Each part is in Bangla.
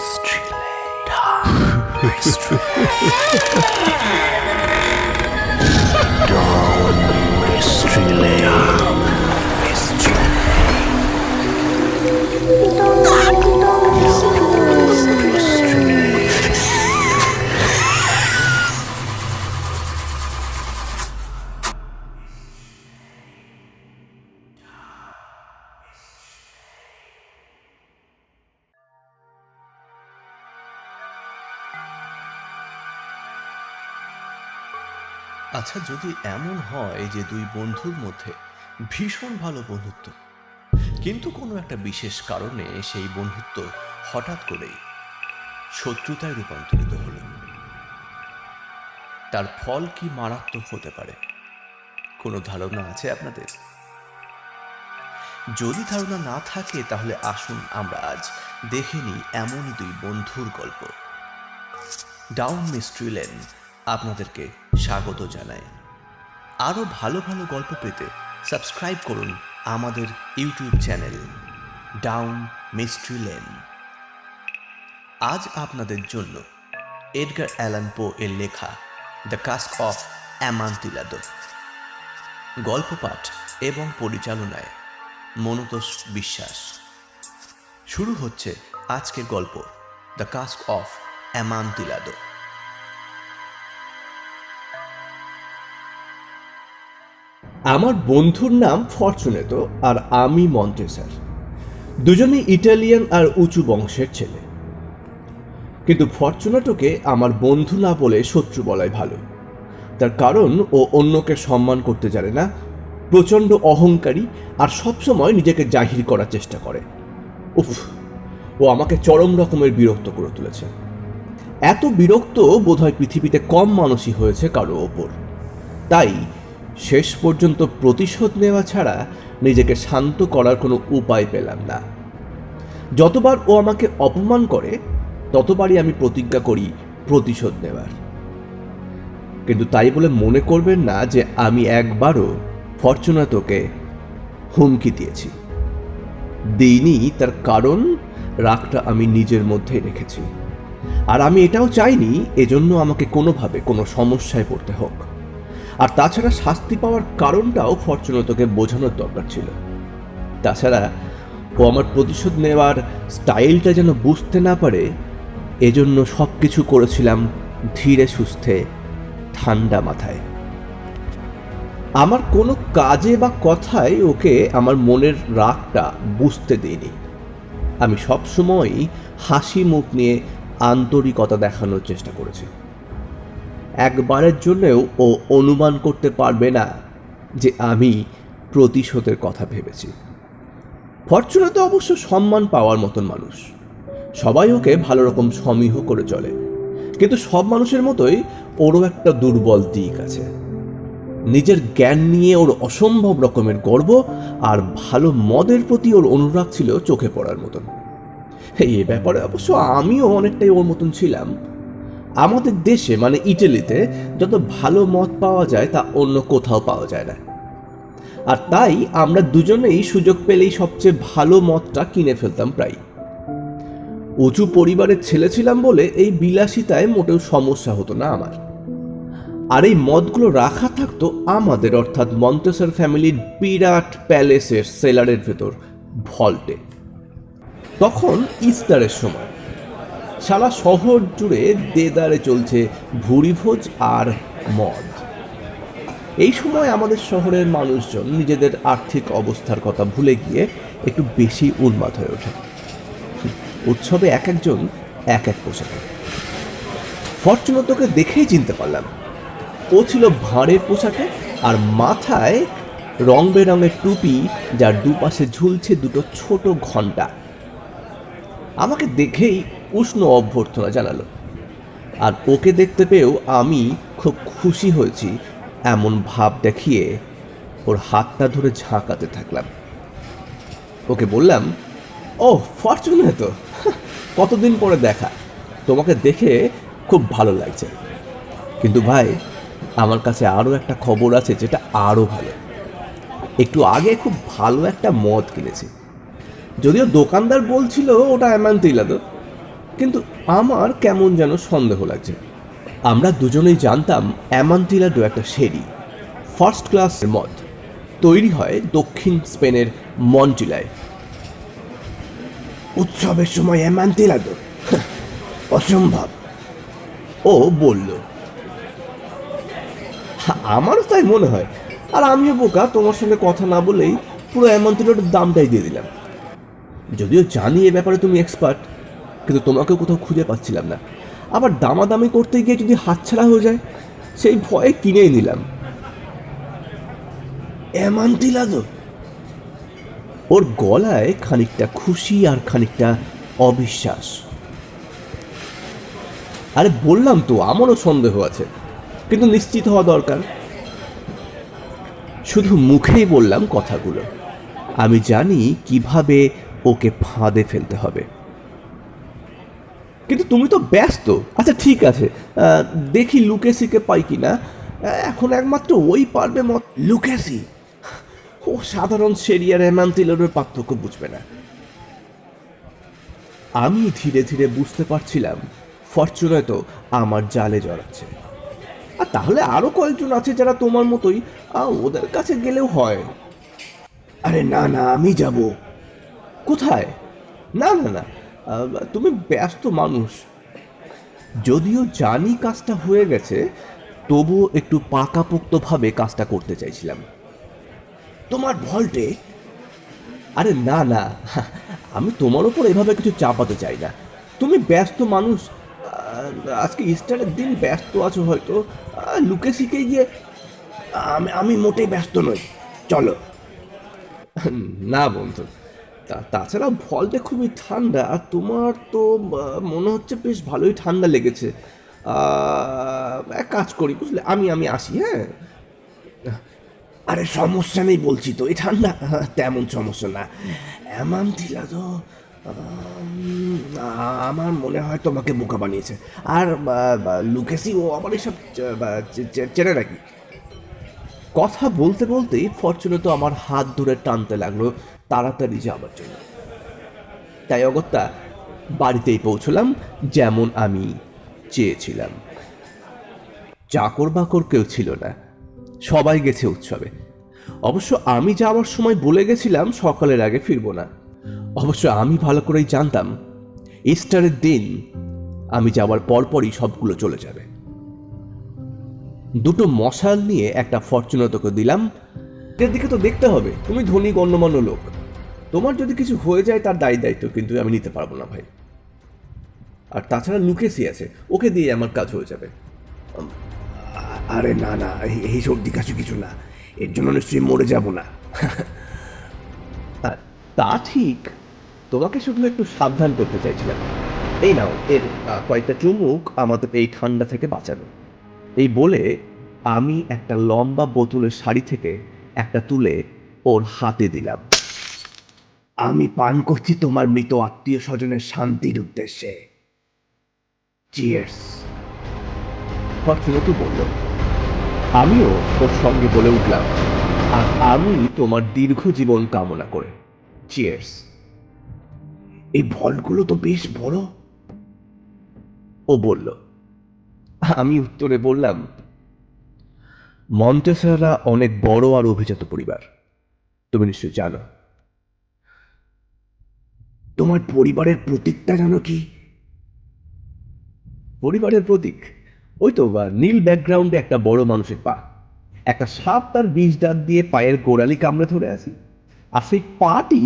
Mystery Lane. Mystery আচ্ছা যদি এমন হয় যে দুই বন্ধুর মধ্যে ভীষণ ভালো বন্ধুত্ব, কিন্তু কোনো একটা বিশেষ কারণে সেই বন্ধুত্ব হঠাৎ করেই শত্রুতায় রূপান্তরিত হলো, তার ফল কি মারাত্মক হতে পারে? কোনো ধারণা আছে আপনাদের? যদি ধারণা না থাকে, তাহলে আসুন আমরা আজ দেখে নিই এমনই দুই বন্ধুর গল্প। ডাউন মিস্ট্রি লেন আপনাদেরকে স্বাগত জানায় আরও ভালো ভালো গল্প পেতে সাবস্ক্রাইব করুন আমাদের YouTube channel down mystery lane. আজ আপনাদের জন্য এডগার অ্যালান পো এর লেখা দ্য কাস্ক অফ অ্যামান্তিলাদো। গল্প পাঠ এবং পরিচালনায় মনতোষ বিশ্বাস। শুরু হচ্ছে আজকের গল্প দ্য কাস্ক অফ অ্যামান্তিলাদো। আমার বন্ধুর নাম ফরচুনেতো আর আমি মন্টেসার। দুজনেই ইটালিয়ান আর উঁচু বংশের ছেলে। কিন্তু ফরচুনাটোকে আমার বন্ধু না বলে শত্রু বলাই ভালো। তার কারণ ও অন্যকে সম্মান করতে জানে না, প্রচণ্ড অহংকারী আর সবসময় নিজেকে জাহির করার চেষ্টা করে। উফ, ও আমাকে চরম রকমের বিরক্ত করে তুলেছে। এত বিরক্ত বোধহয় পৃথিবীতে কম মানুষই হয়েছে কারও ওপর। তাই শেষ পর্যন্ত প্রতিশোধ নেওয়া ছাড়া নিজেকে শান্ত করার কোনো উপায় পেলাম না। যতবার ও আমাকে অপমান করে, ততবারই আমি প্রতিজ্ঞা করি প্রতিশোধ নেওয়ার। কিন্তু তাই বলে মনে করবেন না যে আমি একবারও ফরচুনাতোকে হুমকি দিয়েছি। দিইনি তার কারণ রাগটা আমি নিজের মধ্যেই রেখেছি। আর আমি এটাও চাইনি, এজন্য আমাকে কোনোভাবে কোনো সমস্যায় পড়তে হোক। আর তাছাড়া শাস্তি পাওয়ার কারণটাও ফরচুনতকে বোঝানোর দরকার ছিল। তাছাড়া ও আমার প্রতিশোধ নেওয়ার স্টাইলটা যেন বুঝতে না পারে, এজন্য সব কিছু করেছিলাম ধীরে সুস্থে, ঠান্ডা মাথায়। আমার কোনো কাজে বা কথায় ওকে আমার মনের রাগটা বুঝতে দিইনি। আমি সবসময়ই হাসি মুখ নিয়ে আন্তরিকতা দেখানোর চেষ্টা করেছি। একবারের জন্যেও ও অনুমান করতে পারবে না যে আমি প্রতিশোধের কথা ভেবেছি। ফরচুনা তো অবশ্য সম্মান পাওয়ার মতন মানুষ। সবাই ওকে ভালো রকম সমীহ করে চলে। কিন্তু সব মানুষের মতোই ওরও একটা দুর্বল দিক আছে। নিজের জ্ঞান নিয়ে ওর অসম্ভব রকমের গর্ব আর ভালো মদের প্রতি ওর অনুরাগ ছিল চোখে পড়ার মতন। এই ব্যাপারে অবশ্য আমিও অনেকটাই ওর মতন ছিলাম। আমাদের দেশে মানে ইটালিতে, যত ভালো মদ পাওয়া যায়, তা অন্য কোথাও পাওয়া যায় না। আর তাই আমরা দুজনেই সুযোগ পেলেই সবচেয়ে ভালো মদটা কিনে ফেলতাম প্রায় উঁচু পরিবারের ছেলে ছিলাম বলে এই বিলাসিতায় মোটেও সমস্যা হতো না আমার। আর এই মদগুলো রাখা থাকতো আমাদের, অর্থাৎ মন্তেসর ফ্যামিলির বিরাট প্যালেসের সেলারের ভেতর, ভল্টে। তখন ইস্টারের সময় সারা শহর জুড়ে দেদারে চলছে ভুরিভোজ আর মদ। এই সময় আমাদের শহরের মানুষজন নিজেদের আর্থিক অবস্থার কথা ভুলে গিয়ে একটু বেশি উন্মাদ হয়ে ওঠে। উৎসবে এক একজন, এক এক পোশাকে। ফরচুনতকে দেখেই চিনতে পারলাম, ও ছিল ভাঁড়ের পোশাকে আর মাথায় রং বেরঙের টুপি যার দুপাশে ঝুলছে দুটো ছোট ঘণ্টা আমাকে দেখেই উষ্ণ অভ্যর্থনা জানালো। আর ওকে দেখতে পেয়েও আমি খুব খুশি হয়েছি, এমন ভাব দেখিয়ে ওর হাতটা ধরে ঝাঁকাতে থাকলাম। ওকে বললাম ও ফরচুনে তো। কতদিন পরে দেখা। তোমাকে দেখে খুব ভালো লাগছে। কিন্তু ভাই, আমার কাছে আরও একটা খবর আছে যেটা আরও ভালো। একটু আগে খুব ভালো একটা মদ কিনেছি। যদিও দোকানদার বলছিল ওটা অ্যামান্তিলাদো কিন্তু আমার কেমন যেন সন্দেহ লাগছে। আমরা দুজনেই জানতাম অ্যামান্টিলাডো একটা শেরি ফার্স্ট ক্লাসের মদ, তৈরি হয় দক্ষিণ স্পেনের মন্টিলায়। উৎসবের সময় অ্যামান্টিলাডো অসম্ভব। ও বলল আমারও তাই মনে হয়। আর আমিও বোকা, তোমার সঙ্গে কথা না বলেই পুরো অ্যামান্টিলাডোর দামটাই দিয়ে দিলাম। যদিও জানি এ ব্যাপারে তুমি এক্সপার্ট কিন্তু তোমাকে কোথাও খুঁজে পাচ্ছিলাম না। আবার দামাদামি করতে গিয়ে যদি হাতছাড়া হয়ে যায়, সেই ভয়ে কিনেই নিলাম। এমান্তিলাদো ওর গলায় খানিকটা খুশি আর খানিকটা অবিশ্বাস। আরে বললাম তো, আমারও সন্দেহ আছে, কিন্তু নিশ্চিত হওয়া দরকার। শুধু মুখেই বললাম কথাগুলো। আমি জানি কীভাবে ওকে ফাঁদে ফেলতে হবে। কিন্তু তুমি তো ব্যস্ত। আচ্ছা ঠিক আছে। দেখি লুকেসিকে পাই কি না এখন একমাত্র ওই পারবে মত লুকেসি ও সাধারণ সেরিয়ার অ্যামান্তিলোরের পার্থক্য বুঝবে না। আমি ধীরে ধীরে বুঝতে পারছিলাম ফরচুনে তো আমার জালে জড়াচ্ছে। আর তাহলে আরও কয়েকজন আছে যারা তোমার মতোই ওদের কাছে গেলেও হয়। আরে না না, আমি যাব। কোথায়? না না না। তুমি ব্যস্ত মানুষ। যদিও জানি কাজটা হয়ে গেছে, তবুও একটু পাকাপোক্তভাবে কাজটা করতে চাইছিলাম। তোমার ভল্টে? আরে না না, আমি তোমার ওপর এভাবে কিছু চাপাতে চাই না। তুমি ব্যস্ত মানুষ আজকে ইস্টারের দিন ব্যস্ত আছো হয়তো। লুকে শিখে গিয়ে, আমি আমি মোটেই ব্যস্ত নই। চলো। না, বন্ধু। তা- তাছাড়া ফলটা খুবই ঠান্ডা, আর তোমার তো মনে হচ্ছে বেশ ভালোই ঠান্ডা লেগেছে। এক কাজ করি, বুঝলে? আমি আমি আসি হ্যাঁ? আরে, সমস্যা নেই বলছি তো, এই ঠান্ডা? তেমন সমস্যা না। এমন ছিল তো আমার মনে হয় তোমাকে বোকা বানিয়েছে। আর লুকেসি ও আবার এসব চেনে রাখি কথা বলতে বলতেই ফরচুনে তো আমার হাত ধরে টানতে লাগল। তাড়াতাড়ি যাওয়ার জন্য। তাই অগত্যা বাড়িতেই পৌঁছলাম যেমন আমি চেয়েছিলাম। চাকর বাকর কেউ ছিল না। সবাই গেছে উৎসবে। অবশ্য আমি যাওয়ার সময় বলে গেছিলাম সকালের আগে ফিরবো না। অবশ্য আমি ভালো করেই জানতাম, ইস্টারের দিন আমি যাওয়ার পরপরই সবগুলো চলে যাবে। দুটো মশাল নিয়ে একটা ফরচুনতকে দিলাম। এর দিকে তো দেখতে হবে। তুমি ধনী গণ্যমান্য লোক। তোমার যদি কিছু হয়ে যায়, তার দায়ী দায়িত্ব কিন্তু আমি নিতে পারব না ভাই। আর তাছাড়া লুকেসি আছে, ওকে দিয়ে আমার কাজ হয়ে যাবে। আরে না না, এই সর্দি কাছে কিছু না। এর জন্য নিশ্চয়ই মরে যাব না। তা ঠিক। তোমাকে শুধু একটু সাবধান করতে চাইছিলাম। এই নাও, এর কয়েকটা চুমুক আমাদের এই ঠান্ডা থেকে বাঁচানো। এই বলে আমি একটা লম্বা বোতলের শাড়ি থেকে একটা তুলে ওর হাতে দিলাম। আমি পান করছি তোমার মৃত আত্মীয় স্বজনের শান্তির উদ্দেশ্যে। চিয়ার্স বলল, আমিও ওর সঙ্গে বলে উঠলাম, আর আমি তোমার দীর্ঘ জীবন কামনা করে। চিয়ার্স এই ভলগুলো তো বেশ বড়। ও বলল, আমি উত্তরে বললাম মন্টেসারা অনেক বড় আর অভিজাত পরিবার। তুমি নিশ্চয় জানো তোমার পরিবারের প্রতীকটা জানো কি? পরিবারের প্রতীক? ওই তো নীল ব্যাকগ্রাউন্ডে একটা বড় মানুষের পা। একটা সাপ তার বিষ দাঁত দিয়ে পায়ের গোড়ালি কামড়ে ধরে আছে আর সেই পাটি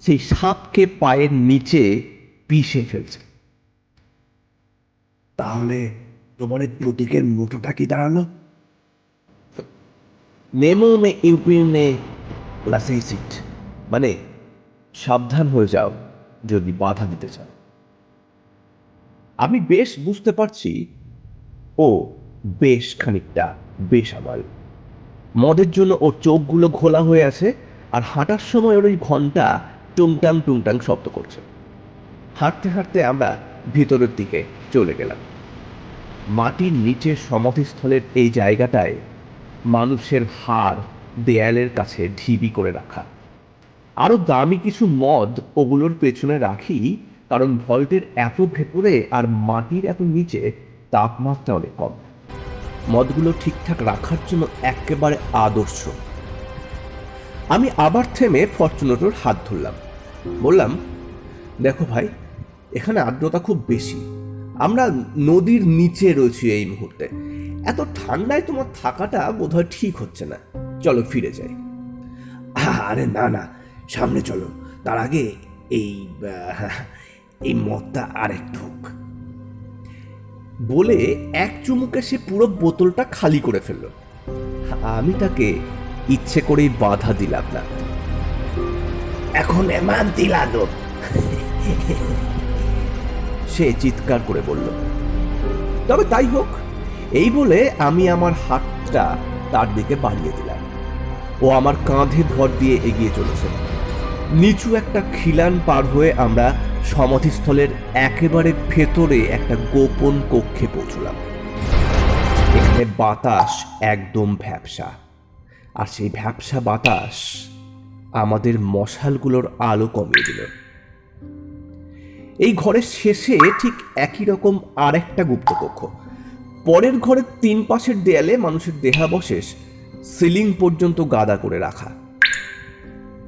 সেই সাপকে পায়ের নিচে পিষে ফেলছে। তাহলে তোমার প্রতীকের মুঠোটা কি দাঁড়াল? নেমো মে লাসেসিট মানে সাবধান হয়ে যাও। যদি বাধা দিতে চাও আমি বেশ বুঝতে পারছি। ও, বেশ খানিকটা বেসামাল মদের জন্য ওর চোখগুলো ঘোলা হয়ে আছে আর হাঁটার সময় ওর ওই ঘণ্টা টুংটাং টুংটাং শব্দ করছে। হাঁটতে হাঁটতে আমরা ভিতরের দিকে চলে গেলাম। মাটির নিচে সমাধিস্থলের এই জায়গাটায় মানুষের হাড় দেয়ালের কাছে ঢিবি করে রাখা। আরও দামি কিছু মদ ওগুলোর পেছনে রাখি, কারণ ভল্টের এত ভেতরে আর মাটির এত নিচে তাপমাত্রা অনেক কম। মদগুলো ঠিকঠাক রাখার জন্য একেবারে আদর্শ। আমি আবার থেমে ফরচুনেটর হাত ধরলাম। বললাম, দেখো ভাই, এখানে আর্দ্রতা খুব বেশি। আমরা নদীর নিচে রয়েছি এই মুহূর্তে। এত ঠান্ডায় তোমার থাকাটা বোধহয় ঠিক হচ্ছে না। চলো ফিরে যাই। আরে না না সামনে চলো। তার আগে এই এই মদটা আরেক ঢোক। বলে এক চুমুকে সে পুরো বোতলটা খালি করে ফেলল। আমি তাকে ইচ্ছে করেই বাধা দিলাম না। এখন এমান দিলাদো সে চিৎকার করে বলল, তবে তাই হোক, এই বলে আমি আমার হাতটা তার দিকে বাড়িয়ে দিলাম। ও আমার কাঁধে ভর দিয়ে এগিয়ে চলেছে। নিচু একটা খিলান পার হয়ে আমরা সমাধিস্থলের একেবারে ভেতরে একটা গোপন কক্ষে পৌঁছলাম। এখানে বাতাস একদম ভ্যাবসা। আর সেই ভ্যাবসা বাতাস আমাদের মশালগুলোর আলো কমিয়ে দিল। এই ঘরের শেষে ঠিক একই রকম আরেকটা গুপ্তকক্ষ পরের ঘরের তিন পাশের দেয়ালে মানুষের দেহাবশেষ সিলিং পর্যন্ত গাদা করে রাখা।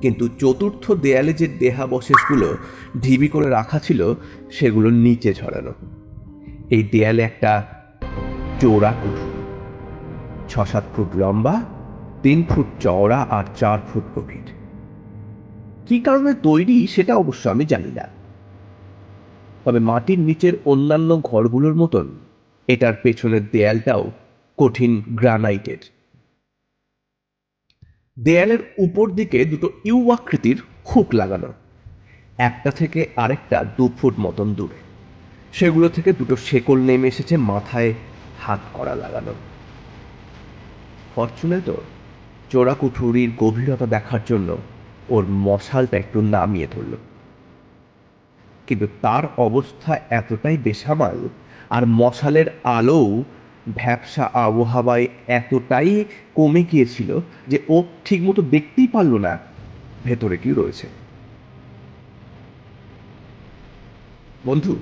কিন্তু চতুর্থ দেয়ালে যে দেহাবশেষগুলো ঢিবি করে রাখা ছিল, সেগুলো নিচে ছড়ানো এই দেয়ালে একটা চোরা কুঠু। ছ সাত ফুট লম্বা, তিন ফুট চওড়া আর চার ফুট গভীর। কী কারণে তৈরি সেটা অবশ্য আমি জানি না। তবে মাটির নিচের অন্যান্য ঘরগুলোর মতন এটার পেছনের দেয়ালটাও কঠিন গ্রানাইটের। দেয়ালের উপর দিকে দুটো ইউ আকৃতির হুক লাগানো। একটা থেকে আরেকটা দু ফুট মতন দূরে। সেগুলো থেকে দুটো শেকল নেমে এসেছে মাথায় হাত করা লাগানো। ফরচুনেটর চোরা কুঠুরির গভীরতা দেখার জন্য ওর মশালটা একটু নামিয়ে ধরল। কিন্তু তার অবস্থা এতটাই বেসামাল আর মশালের আলোও ভ্যাবসা আবহাওয়ায় এতটাই কমে গিয়েছিল যে ও ঠিকমতো দেখতেই পারল না ভেতরে কি রয়েছে। বন্ধু,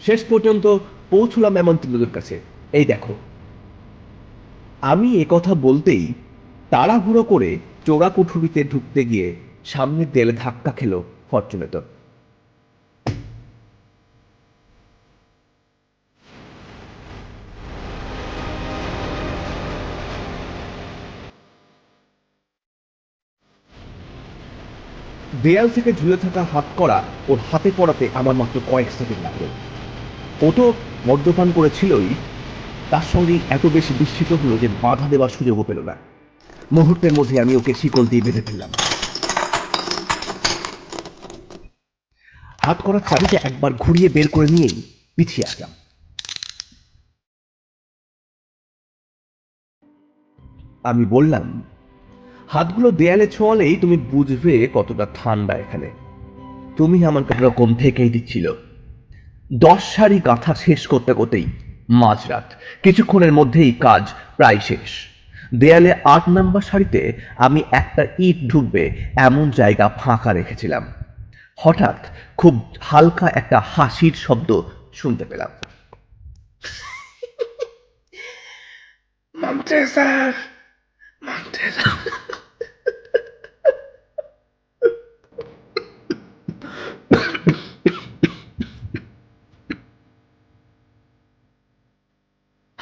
শেষ পর্যন্ত পৌঁছলাম এমন তিলুদের কাছে। এই দেখো। আমি কথা বলতেই তাড়াহুড়ো করে চোরা কুঠুরিতে ঢুকতে গিয়ে সামনের দেলে ধাক্কা খেলো ফরচুনেটর। দেয়াল থেকে ঝুলে থাকা হাত করা ওর হাতে পড়াতে আমার মাত্র কয়েক সেকেন্ড লাগল। ও তো মদ্যপান করেছিলই, তার সঙ্গে এত বেশি বিস্মিত হলো যে বাধা দেওয়ার সুযোগও পেল না। মুহূর্তের মধ্যে আমি ওকে শিকল দিয়ে বেঁধে ফেললাম। হাত করার চাবিটা একবার ঘুরিয়ে বের করে নিয়েই পিছিয়ে আসলাম। আমি বললাম হাতগুলো দেয়ালে ছোঁয়ালেই তুমি বুঝবে কতটা ঠান্ডা এখানে। তুমি আমার রকম থেকেই দিচ্ছিল। দশ সারি গাঁথা শেষ করতে করতেই মাঝরাত কিছুক্ষণের মধ্যেই কাজ প্রায় শেষ। দেয়ালে আট নাম্বার সারিতে আমি একটা ইট ঢুকবে এমন জায়গা ফাঁকা রেখেছিলাম। হঠাৎ খুব হালকা একটা হাসির শব্দ শুনতে পেলাম। Montesar,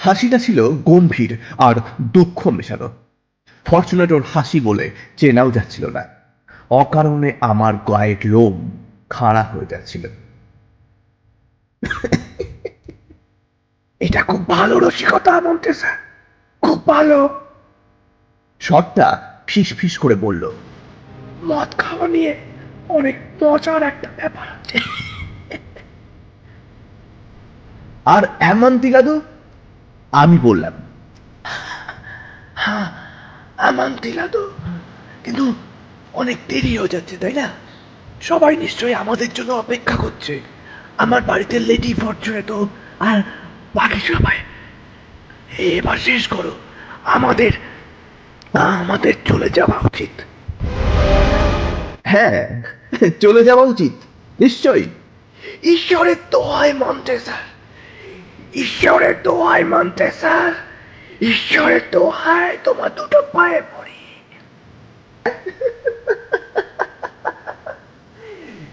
হাসিটা ছিল গম্ভীর আর দুঃখ মেশানো। ফরচুনেটর হাসি বলে চেনাও যাচ্ছিল না। অকারণে আমার গায়ের লোম খাড়া হয়ে যাচ্ছিল। এটা খুব ভালো রসিকতা মন্টেসার খুব ভালো। শটটা ফিস ফিস করে বলল মদ খাওয়া নিয়ে অনেক মজার একটা ব্যাপার আছে। আর এমন দিলাদু আমি বললাম। আমান দিলা তো। কিন্তু অনেক দেরি হয়ে যাচ্ছে তাই না? সবাই নিশ্চয়ই আমাদের জন্য অপেক্ষা করছে। আমার বাড়িতে লেডি ফরচুনে তো আর বাকি সবাই এবার শেষ করো। আমাদের আমাদের চলে যাওয়া উচিত। হ্যাঁ চলে যাওয়া উচিত নিশ্চয়ই। ঈশ্বরের দোহাই মন্ত্রে স্যার। ঈশ্বরের দোহাই মন্ত্রে স্যার। ঈশ্বরের দোহাই তোমার দুটো পায়ে পড়ি।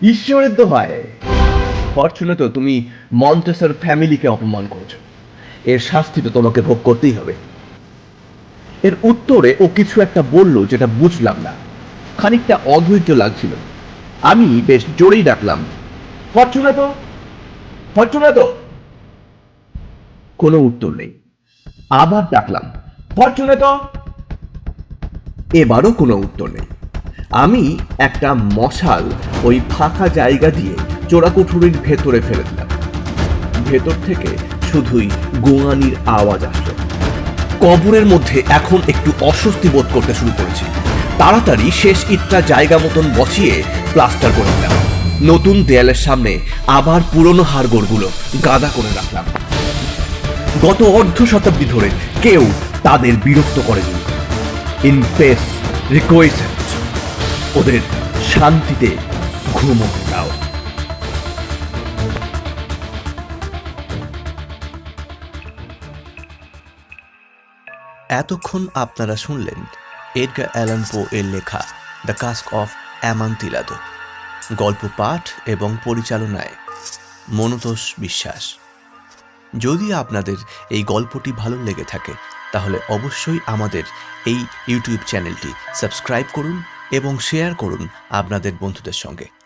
ঈশ্বরের দোহায় ফরচুনেট তুমি মন্টেসার ফ্যামিলিকে অপমান করেছ। এর শাস্তি তো তোমাকে ভোগ করতেই হবে। এর উত্তরে ও কিছু একটা বলল যেটা বুঝলাম না। খানিকটা অধৈর্য লাগছিল। আমি বেশ জোরেই ডাকলাম ফরচুনেটো ফরচুনেটো কোনো উত্তর নেই। আবার ডাকলাম ফরচুনেটো এবারও কোনো উত্তর নেই। আমি একটা মশাল ওই ফাঁকা জায়গা দিয়ে চোরাকুঠুরির ভেতরে ফেলে দিলাম। ভেতর থেকে শুধুই গোঙানির আওয়াজ আসলো। কবরের মধ্যে এখন একটু অস্বস্তি বোধ করতে শুরু করেছি। তাড়াতাড়ি শেষ ইটটা জায়গা মতন বসিয়ে প্লাস্টার করে দিলাম। নতুন দেয়ালের সামনে আবার পুরনো হাড়গোড়গুলো গাদা করে রাখলাম। গত অর্ধ শতাব্দী ধরে কেউ তাদের বিরক্ত করেনি। ইন পেস রিকোয়েসেন্ট ওদের শান্তিতে ঘুমোতে দাও এতক্ষণ আপনারা শুনলেন এডগার অ্যালান পো এর লেখা দ্য কাস্ক অফ অ্যামান্তিলাদো। গল্প পাঠ এবং পরিচালনায় মনতোষ বিশ্বাস। যদি আপনাদের এই গল্পটি ভালো লেগে থাকে, তাহলে অবশ্যই আমাদের এই ইউটিউব চ্যানেলটি সাবস্ক্রাইব করুন এবং শেয়ার করুন আপনাদের বন্ধুদের সঙ্গে।